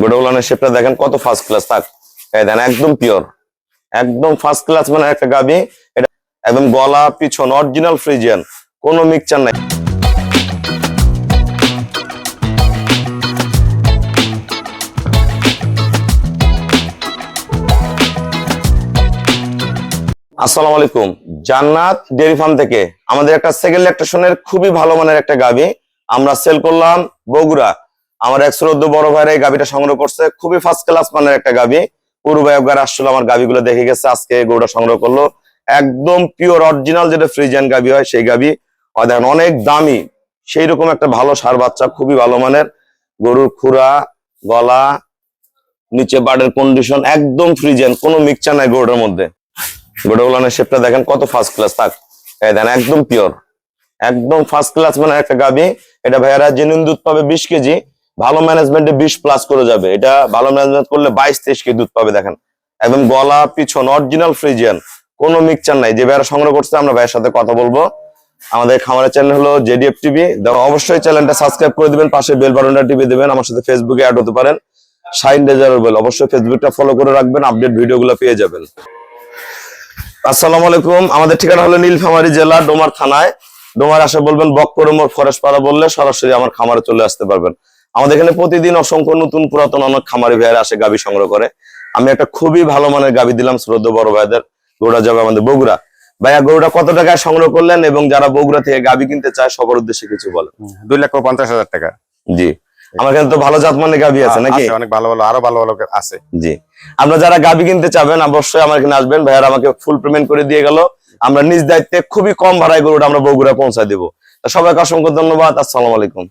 গোটা উলানের শেপটা দেখেন কত ফার্স্ট ক্লাস থাক। দেখেন একদম পিওর একদম ফার্স্ট ক্লাস মানে একটা গাবি। এটা একদম গলা, পিছন অরিজিনাল ফ্রিজিয়ান কোনো মিক্সচার নাই। আসসালামু আলাইকুম। জান্নাত ডেয়ারি ফার্ম থেকে আমাদের একটা সেকেন্ড ল্যাকটেশনের খুবই ভালো মানের একটা গাবি। আমরা সেল করলাম বগুড়া। আমার এক শ্রদ্ধ বড় ভাইরা এই গাবিটা সংগ্রহ করছে। খুবই ফার্স্ট ক্লাস মানের একটা গাবি পূর্ব একবার আসছিল আমার গাবিগুলো দেখে গেছে, আজকে গরুটা সংগ্রহ করল। একদম পিওর অরিজিনাল যেটা ফ্রিজিয়ান গাবি হয়, সেই আর দেখেন, অনেক দামি। সেই রকম একটা ভালো সার বাচ্চা, খুবই ভালো মানের। গরুর খুরা, গলা, নিচে বার্ডের কন্ডিশন একদম ফ্রিজিয়ান কোনো মিক্সচার নাই গরুটার মধ্যে। গোটা উলানের শেপটা দেখেন, কত ফার্স্ট ক্লাস থাক। দেখেন, একদম পিওর একদম ফার্স্ট ক্লাস মানে একটা গাবি এটা ভাইয়ারা জেনুইন দুধ পাবে বিশ কেজি। ভালো ম্যানেজমেন্টে বিশ প্লাস করে যাবে। এটা ভালো ম্যানেজমেন্ট করলে বাইশ, তেইশ কেজি দুধ পাবে, দেখেন। একদম গলা, পিছন অরিজিনাল ফ্রিজিয়ান কোনো মিক্সচার নাই। যে ভাইয়ারা সংগ্রহ করছে, আমরা ভাইয়ের সাথে কথা বলব। আমাদের খামারের চ্যানেল হলো জেডিএফ টিভি অবশ্যই চ্যানেলটা সাবস্ক্রাইব করে দিবেন, পাশে বেল বাটনটা টিপে দিবেন, আমার সাথে ফেসবুকে অ্যাড হতে পারেন। শাইন ডেজারেবল অবশ্যই ফেসবুকটা ফলো করে রাখবেন আপডেট ভিডিওগুলো পেয়ে যাবেন। আসসালামু আলাইকুম। আমাদের ঠিকানা হলো নীলফামারী জেলা, ডোমার থানায়। ডোমার আসে বলবেন বক্করমোর ফরেস্ট পাড়া বললে সরাসরি আমার খামারে চলে আসতে পারবেন। আমাদের এখানে প্রতিদিন অসংখ্য নতুন পুরাতন অনেক খামারি ভাইয়েরা আসে গাবি সংগ্রহ করে। আমি একটা খুবই ভালো মানের গাবি দিলাম শ্রদ্ধ বড় ভাইদের। গরুটা যাবে আমাদের বগুড়া। ভাইয়া গরুটা কত টাকায় সংগ্রহ করলেন এবং যারা বগুড়া থেকে গাবি কিনতে চায় সবার উদ্দেশ্যে কিছু বলেন। দুই লক্ষ পঞ্চাশ হাজার টাকা। জি। আমার এখানে তো ভালো জাত মানের গাবি আছে নাকি? অনেক ভালো ভালো আরও ভালো ভালো আছে। জি। আপনারা যারা গাবি কিনতে চাবেন অবশ্যই আমার এখানে আসবেন। ভাইয়ারা আমাকে ফুল পেমেন্ট করে দিয়ে গেল। আমরা নিজ দায়িত্বে খুবই কম ভাড়ায় গরুটা আমরা বগুড়া পৌঁছায় দেবো। তা সবাইকে অসংখ্য ধন্যবাদ। আসসালামু আলাইকুম।